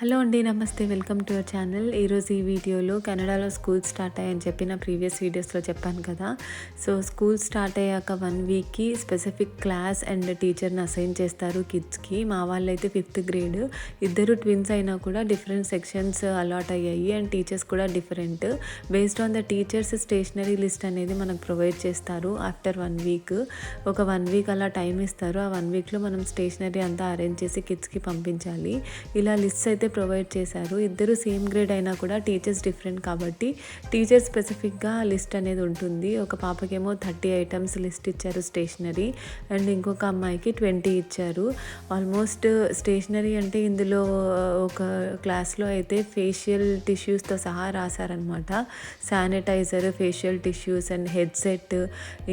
Hello అండి నమస్తే. Welcome to our channel. ఈరోజు ఈ వీడియోలో కెనడాలో స్కూల్ స్టార్ట్ అయ్యాయని చెప్పిన ప్రీవియస్ వీడియోస్లో చెప్పాను కదా. సో స్కూల్ స్టార్ట్ అయ్యాక వన్ వీక్కి స్పెసిఫిక్ క్లాస్ అండ్ టీచర్ని అసైన్ చేస్తారు కిడ్స్కి. మా వాళ్ళైతే ఫిఫ్త్ గ్రేడ్. ఇద్దరు ట్విన్స్ అయినా కూడా డిఫరెంట్ సెక్షన్స్ అలాట్ అయ్యాయి అండ్ టీచర్స్ కూడా different. Based on the teachers stationery list అనేది మనకు ప్రొవైడ్ చేస్తారు ఆఫ్టర్ వన్ వీక్. ఒక వన్ వీక్ అలా టైం ఇస్తారు. ఆ వన్ వీక్లో మనం స్టేషనరీ అంతా అరేంజ్ చేసి కిడ్స్కి పంపించాలి. ఇలా లిస్ట్ అయితే ప్రొవైడ్ చేశారు. ఇద్దరు సేమ్ గ్రేడ్ అయినా కూడా టీచర్స్ డిఫరెంట్ కాబట్టి టీచర్ స్పెసిఫిక్గా లిస్ట్ అనేది ఉంటుంది. ఒక పాపకేమో థర్టీ ఐటమ్స్ లిస్ట్ ఇచ్చారు స్టేషనరీ అండ్ ఇంకొక అమ్మాయికి ట్వంటీ ఇచ్చారు. ఆల్మోస్ట్ స్టేషనరీ అంటే ఇందులో uh, ఒక క్లాస్లో అయితే ఫేషియల్ టిష్యూస్తో సహా రాశారనమాట sanitizer facial tissues and headset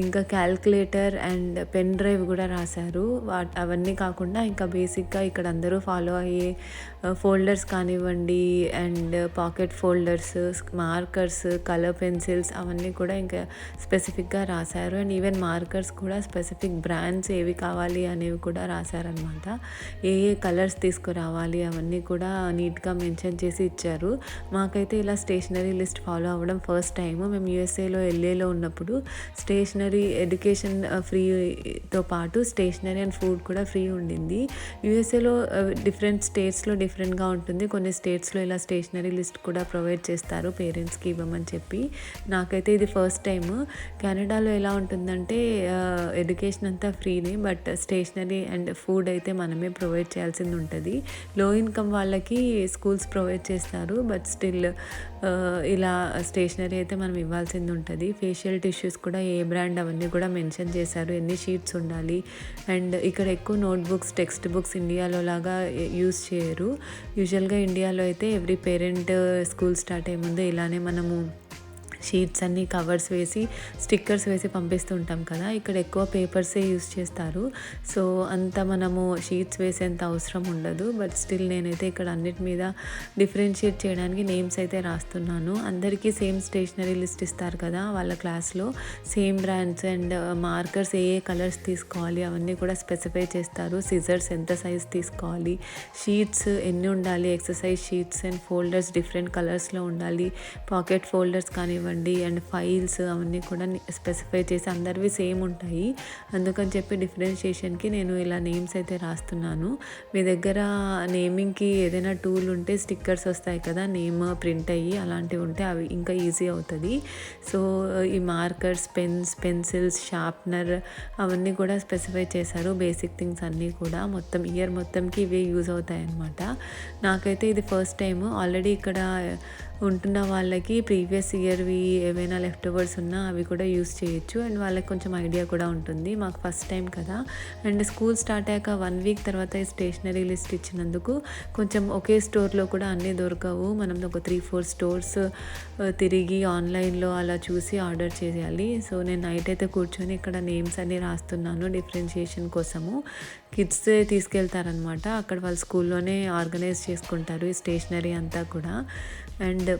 ఇంకా క్యాల్కులేటర్ అండ్ పెన్ డ్రైవ్ కూడా రాశారు. వా అవన్నీ కాకుండా ఇంకా బేసిక్గా ఇక్కడ అందరూ ఫాలో అయ్యే uh, ఫోల్డర్స్ కానివ్వండి and pocket folders markers colour pencils అవన్నీ కూడా ఇంకా స్పెసిఫిక్గా రాశారు. అండ్ ఈవెన్ మార్కర్స్ కూడా స్పెసిఫిక్ బ్రాండ్స్ ఏవి కావాలి అనేవి కూడా రాశారనమాట. ఏ ఏ కలర్స్ తీసుకురావాలి అవన్నీ కూడా నీట్గా మెన్షన్ చేసి ఇచ్చారు. మాకైతే ఇలా స్టేషనరీ లిస్ట్ ఫాలో అవ్వడం ఫస్ట్ టైము. మేము యూఎస్ఏలో ఎల్ఏలో ఉన్నప్పుడు స్టేషనరీ ఎడ్యుకేషన్ ఫ్రీతో పాటు స్టేషనరీ అండ్ ఫుడ్ కూడా ఫ్రీ ఉండింది. యూఎస్ఏలో డిఫరెంట్ స్టేట్స్లో డిఫరెంట్గా ఉంటుంది కొన్ని స్టేట్స్లో ఇలా స్టేషనరీ లిస్ట్ కూడా ప్రొవైడ్ చేస్తారు పేరెంట్స్కి ఇవ్వమని చెప్పి. నాకైతే ఇది ఫస్ట్ టైం కెనడాలో ఎలా ఉంటుందంటే ఎడ్యుకేషన్ అంతా ఫ్రీనే బట్ స్టేషనరీ అండ్ ఫుడ్ అయితే మనమే ప్రొవైడ్ చేయాల్సింది ఉంటుంది. లో ఇన్కమ్ వాళ్ళకి స్కూల్స్ ప్రొవైడ్ చేస్తారు బట్ స్టిల్ ఇలా స్టేషనరీ అయితే మనం ఇవ్వాల్సింది ఉంటుంది. ఫేషియల్ టిష్యూస్ కూడా ఏ బ్రాండ్ అవన్నీ కూడా మెన్షన్ చేశారు. ఎన్ని షీట్స్ ఉండాలి? అండ్ ఇక్కడ ఎక్కువ నోట్బుక్స్ టెక్స్ట్ బుక్స్ ఇండియాలో లాగా యూస్ చేయరు. యూజువల్గా ఇండియాలో అయితే ఎవ్రీ పేరెంట్ స్కూల్ స్టార్ట్ అయ్యే ముందు ఇలానే మనము షీట్స్ అన్ని కవర్స్ వేసి స్టిక్కర్స్ వేసి పంపిస్తూ ఉంటాం కదా. ఇక్కడ ఎక్కువ పేపర్సే యూస్ చేస్తారు. సో అంత మనము షీట్స్ వేసేంత అవసరం ఉండదు. బట్ స్టిల్ నేనైతే ఇక్కడ అన్నిటి మీద డిఫరెన్షియేట్ చేయడానికి నేమ్స్ అయితే రాస్తున్నాను. అందరికీ సేమ్ స్టేషనరీ లిస్ట్ ఇస్తారు కదా వాళ్ళ క్లాస్లో. సేమ్ బ్రాండ్స్ అండ్ మార్కర్స్ ఏ ఏ కలర్స్ తీసుకోవాలి అవన్నీ కూడా స్పెసిఫై చేస్తారు. సిజర్స్ ఎంత సైజ్ తీసుకోవాలి. షీట్స్ ఎన్ని ఉండాలి? Exercise sheets and folders different కలర్స్లో ఉండాలి. పాకెట్ ఫోల్డర్స్ కానివ్వండి కానివ్వండి అండ్ ఫైల్స్ అవన్నీ కూడా స్పెసిఫై చేసి అందరివి సేమ్ ఉంటాయి. అందుకని చెప్పి డిఫరెన్షియేషన్కి నేను ఇలా నేమ్స్ అయితే రాస్తున్నాను. మీ దగ్గర నేమింగ్కి ఏదైనా టూల్ ఉంటే స్టిక్కర్స్ వస్తాయి కదా నేమ్ ప్రింట్ అయ్యి అలాంటివి ఉంటే అవి ఇంకా ఈజీ అవుతుంది. సో ఈ మార్కర్స్ పెన్స్ పెన్సిల్స్ షార్ప్నర్ అవన్నీ కూడా స్పెసిఫై చేశారు. బేసిక్ థింగ్స్ అన్నీ కూడా మొత్తం ఇయర్ మొత్తంకి ఇవే యూజ్ అవుతాయి అన్నమాట నాకైతే ఇది ఫస్ట్ టైం ఆల్రెడీ ఇక్కడ ఉంటున్న వాళ్ళకి ప్రీవియస్ ఇయర్వి ఏవైనా లెఫ్ట్ ఓవర్స్ ఉన్నా అవి కూడా యూస్ చేయొచ్చు. అండ్ వాళ్ళకి కొంచెం ఐడియా కూడా ఉంటుంది. మాకు ఫస్ట్ టైం కదా. అండ్ స్కూల్ స్టార్ట్ అయ్యాక వన్ వీక్ తర్వాత ఈ స్టేషనరీ లిస్ట్ ఇచ్చినందుకు కొంచెం ఒకే స్టోర్లో కూడా అన్నీ దొరకవు. మనం ఒక త్రీ ఫోర్ స్టోర్స్ తిరిగి ఆన్లైన్లో అలా చూసి ఆర్డర్ చేయాలి. సో నేను నైట్ అయితే కూర్చొని ఇక్కడ నేమ్స్ అన్నీ రాస్తున్నాను డిఫరెన్షియేషన్ కోసము. కిడ్స్ తీసుకెళ్తారనమాట అక్కడ వాళ్ళ స్కూల్లోనే ఆర్గనైజ్ చేసుకుంటారు ఈ స్టేషనరీ అంతా కూడా. అండ్ る。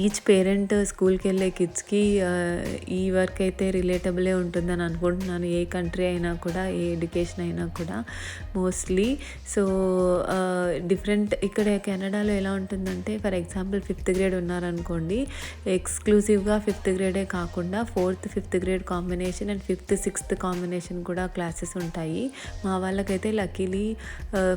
ఈచ్ పేరెంట్ స్కూల్కి వెళ్ళే కిడ్స్కి uh, ఈ వర్క్ అయితే రిలేటబులే ఉంటుందని అనుకుంటున్నాను. ఏ కంట్రీ అయినా కూడా ఏ ఎడ్యుకేషన్ అయినా కూడా మోస్ట్లీ సో డిఫరెంట్ ఇక్కడ కెనడాలో ఎలా ఉంటుందంటే ఫర్ ఎగ్జాంపుల్ ఫిఫ్త్ గ్రేడ్ ఉన్నారనుకోండి ఎక్స్క్లూజివ్గా ఫిఫ్త్ గ్రేడే కాకుండా fourth fifth grade combination and fifth sixth combination కూడా క్లాసెస్ ఉంటాయి. మా వాళ్ళకైతే లక్కీలీ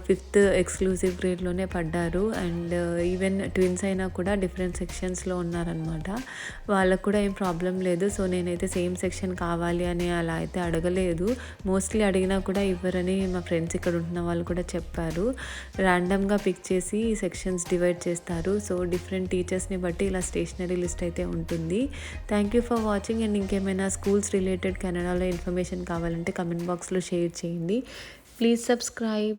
ఫిఫ్త్ ఎక్స్క్లూజివ్ గ్రేడ్లోనే పడ్డారు. అండ్ ఈవెన్ ట్విన్స్ అయినా కూడా డిఫరెంట్ సెక్షన్స్ సెక్షన్స్లో ఉన్నారనమాట వాళ్ళకు కూడా ఏం ప్రాబ్లం లేదు. సో నేనైతే సేమ్ సెక్షన్ కావాలి అని అలా అయితే అడగలేదు. మోస్ట్లీ అడిగినా కూడా ఇవ్వరని మా ఫ్రెండ్స్ ఇక్కడ ఉంటున్న వాళ్ళు కూడా చెప్పారు. ర్యాండమ్గా పిక్ చేసి సెక్షన్స్ డివైడ్ చేస్తారు. సో డిఫరెంట్ టీచర్స్ని బట్టి ఇలా స్టేషనరీ లిస్ట్ అయితే ఉంటుంది. Thank you for watching. And ఇంకేమైనా స్కూల్స్ రిలేటెడ్ కెనడాలో ఇన్ఫర్మేషన్ కావాలంటే కమెంట్ బాక్స్లో షేర్ చేయండి. Please subscribe.